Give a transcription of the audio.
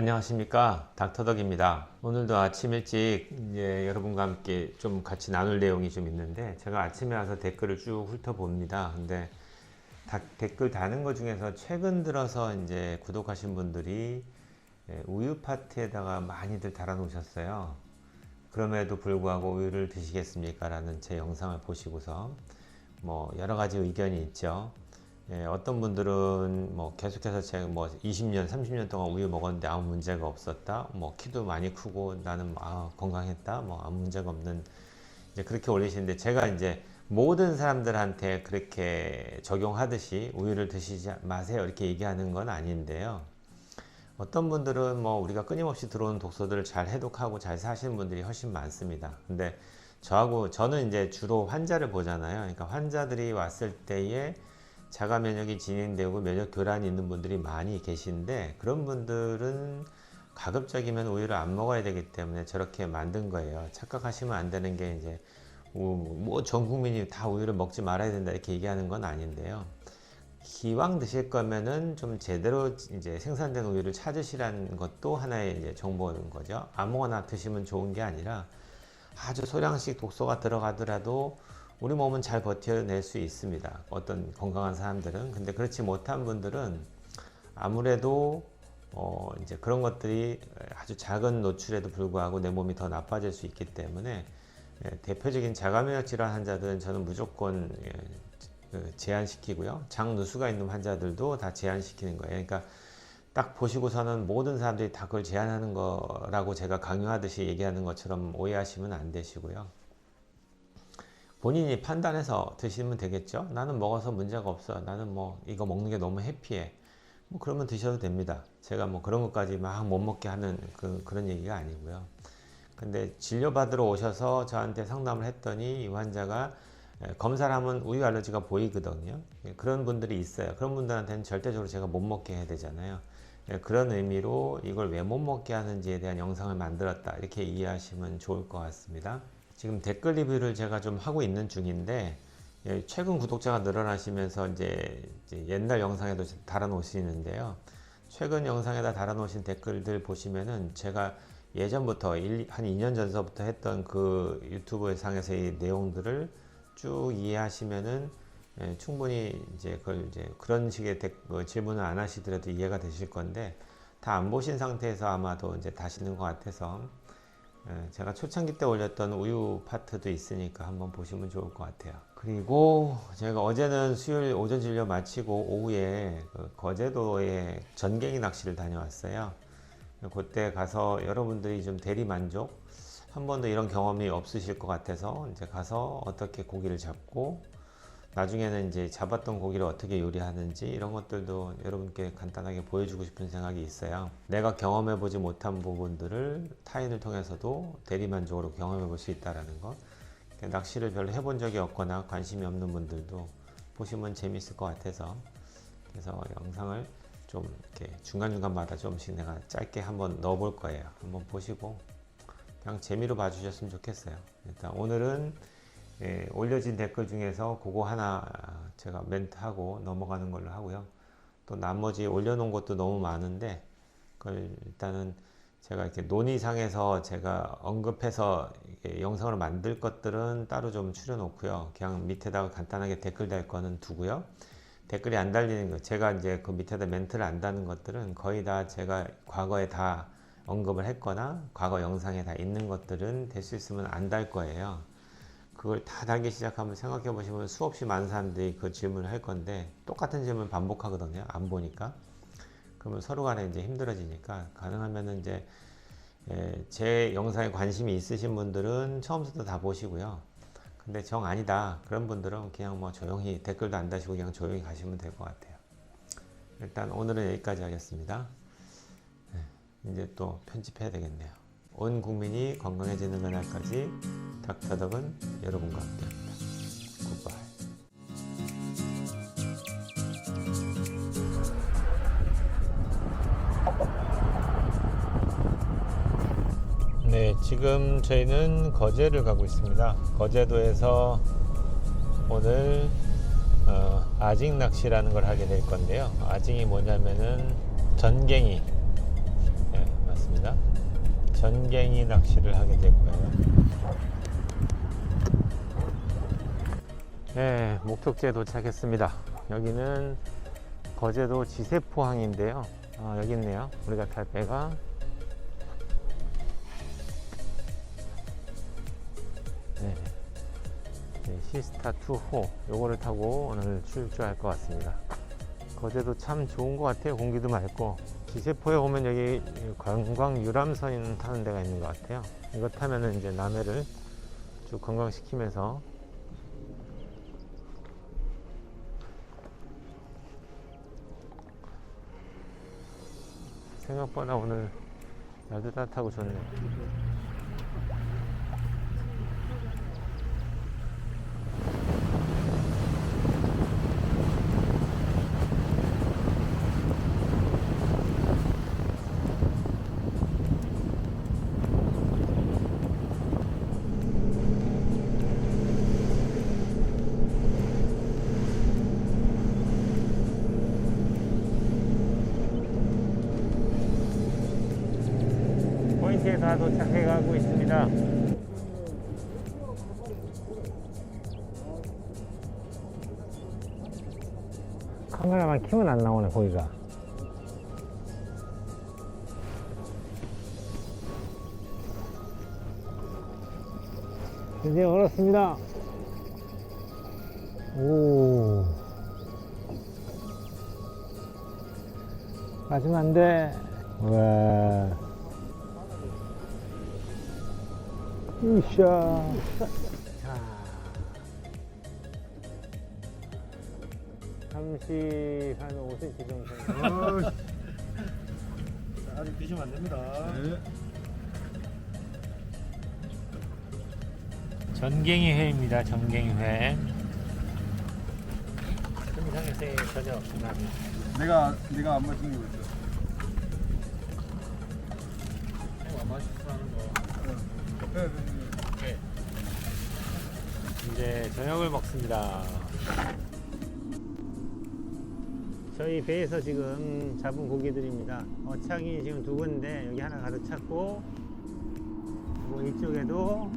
안녕하십니까? 닥터덕입니다. 오늘도 아침 일찍 이제 여러분과 함께 좀 같이 나눌 내용이 좀 있는데 제가 아침에 와서 댓글을 쭉 훑어봅니다. 근데 다- 댓글 다는 것 중에서 최근 들어서 이제 구독하신 분들이 예, 우유 파트에다가 많이들 달아 놓으셨어요. 그럼에도 불구하고 우유를 드시겠습니까? 라는 제 영상을 보시고서 뭐 여러 가지 의견이 있죠 예, 어떤 분들은 뭐 계속해서 제가 뭐 20년, 30년 동안 우유 먹었는데 아무 문제가 없었다. 뭐 키도 많이 크고 나는 아, 건강했다. 뭐 아무 문제가 없는 이제 그렇게 올리시는데 제가 이제 모든 사람들한테 그렇게 적용하듯이 우유를 드시지 마세요. 이렇게 얘기하는 건 아닌데요. 어떤 분들은 뭐 우리가 끊임없이 들어오는 독소들을 잘 해독하고 잘 사시는 분들이 훨씬 많습니다. 근데 저하고 저는 이제 주로 환자를 보잖아요. 그러니까 환자들이 왔을 때에 자가 면역이 진행되고 면역 교란이 있는 분들이 많이 계신데 그런 분들은 가급적이면 우유를 안 먹어야 되기 때문에 저렇게 만든 거예요. 착각하시면 안 되는 게 이제 뭐 전 국민이 다 우유를 먹지 말아야 된다 이렇게 얘기하는 건 아닌데요. 기왕 드실 거면은 좀 제대로 이제 생산된 우유를 찾으시라는 것도 하나의 이제 정보인 거죠. 아무거나 드시면 좋은 게 아니라 아주 소량씩 독소가 들어가더라도 우리 몸은 잘 버텨낼 수 있습니다. 어떤 건강한 사람들은. 근데 그렇지 못한 분들은 아무래도 어 이제 그런 것들이 아주 작은 노출에도 불구하고 내 몸이 더 나빠질 수 있기 때문에 예, 대표적인 자가면역 질환 환자들은 저는 무조건 예, 그 제한시키고요. 장 누수가 있는 환자들도 다 제한시키는 거예요. 그러니까 딱 보시고서는 모든 사람들이 다 그걸 제한하는 거라고 제가 강요하듯이 얘기하는 것처럼 오해하시면 안 되시고요. 본인이 판단해서 드시면 되겠죠. 나는 먹어서 문제가 없어. 나는 뭐 이거 먹는 게 너무 해피해. 뭐 그러면 드셔도 됩니다. 제가 뭐 그런 것까지 막 못 먹게 하는 그, 그런 얘기가 아니고요. 근데 진료받으러 오셔서 저한테 상담을 했더니 이 환자가 에, 검사를 하면 우유 알러지가 보이거든요. 예, 그런 분들이 있어요. 그런 분들한테는 절대적으로 제가 못 먹게 해야 되잖아요. 예, 그런 의미로 이걸 왜 못 먹게 하는지에 대한 영상을 만들었다. 이렇게 이해하시면 좋을 것 같습니다. 지금 댓글 리뷰를 제가 좀 하고 있는 중인데 예, 최근 구독자가 늘어나시면서 이제, 옛날 영상에도 달아 놓으시는데요. 최근 영상에다 달아 놓으신 댓글들 보시면은 제가 예전부터 일- 한 2년 전서부터 했던 그 유튜브 상에서의 내용들을 쭉 이해하시면은 예, 충분히 이제 그걸 이제 그런 식의 댓- 뭐 질문을 안 하시더라도 이해가 되실 건데 다 안 보신 상태에서 아마도 이제 다시는 것 같아서 예, 제가 초창기 때 올렸던 우유 파트도 있으니까 한번 보시면 좋을 것 같아요. 그리고 제가 어제는 수요일 오전 진료 마치고 오후에 그 거제도에 전갱이 낚시를 다녀왔어요. 그때 가서 여러분들이 좀 대리 만족 한 번도 이런 경험이 없으실 것 같아서 이제 가서 어떻게 고기를 잡고 나중에는 이제 잡았던 고기를 어떻게 요리하는지 이런 것들도 여러분께 간단하게 보여주고 싶은 생각이 있어요. 내가 경험해 보지 못한 부분들을 타인을 통해서도 대리만족으로 경험해 볼 수 있다라는 것. 낚시를 별로 해본 적이 없거나 관심이 없는 분들도 보시면 재밌을 것 같아서 그래서 영상을 좀 이렇게 중간중간마다 조금씩 내가 짧게 한번 넣어 볼 거예요. 한번 보시고 그냥 재미로 봐주셨으면 좋겠어요. 일단 오늘은 예, 올려진 댓글 중에서 그거 하나 아, 제가 멘트하고 넘어가는 걸로 하고요. 또 나머지 올려놓은 것도 너무 많은데 그걸 일단은 제가 이렇게 논의상에서 제가 언급해서 영상을 만들 것들은 따로 좀 추려놓고요. 그냥 밑에다가 간단하게 댓글 달 거는 두고요. 댓글이 안 달리는 거, 제가 이제 그 밑에다 멘트를 안 다는 것들은 거의 다 제가 과거에 다 언급을 했거나 과거 영상에 다 있는 것들은 될 수 있으면 안 달 거예요. 그걸 다 달기 시작하면 생각해 보시면 수없이 많은 사람들이 그 질문을 할 건데 똑같은 질문 반복하거든요. 안 보니까. 그러면 서로 간에 이제 힘들어지니까 가능하면은 이제 예, 제 영상에 관심이 있으신 분들은 처음부터 다 보시고요. 근데 정 아니다. 그런 분들은 그냥 뭐 조용히 댓글도 안 다시고 그냥 조용히 가시면 될 것 같아요. 일단 오늘은 여기까지 하겠습니다. 네, 이제 또 편집해야 되겠네요. 온 국민이 건강해지는 그날까지 닥터덕은 여러분과 함께합니다. 네, 지금 저희는 거제를 가고 있습니다. 거제도에서 오늘 어, 아징 낚시라는 걸 하게 될 건데요. 아징이 뭐냐면은 전갱이, 예, 있습니다. 전갱이 낚시를 하게 될 거예요. 네, 목적지에 도착했습니다. 여기는 거제도 지세포항인데요. 아, 여기 있네요. 우리가 탈 배가. 네. 네, 시스타 2호 요거를 타고 오늘 출조할 것 같습니다. 거제도 참 좋은 것 같아요. 공기도 맑고 지세포에 오면 여기 관광 유람선 타는 데가 있는 것 같아요. 이거 타면은 이제 남해를 쭉 관광시키면서 생각보다 오늘 날도 따뜻하고 좋네요. 포인트에 다 도착해 가고 있습니다. 카메라만 키면 안 나오네 거기가. 드디어 걸었습니다. 오. 가지면 안 돼. 와. 으쌰. 자. 30, 한 5cm 정도. 아직 드시면 안 됩니다. 전갱이 회입니다. 전갱이 회. 금상의 생 전혀 없습니다. 내가 내가 안 맞춘 거 있어. 안 맛있어하는 거. 네, 네, 이제 저녁을 먹습니다. 저희 배에서 지금 잡은 고기들입니다. 어창이 지금 두 군데 여기 하나 가득 찼고 뭐 이쪽에도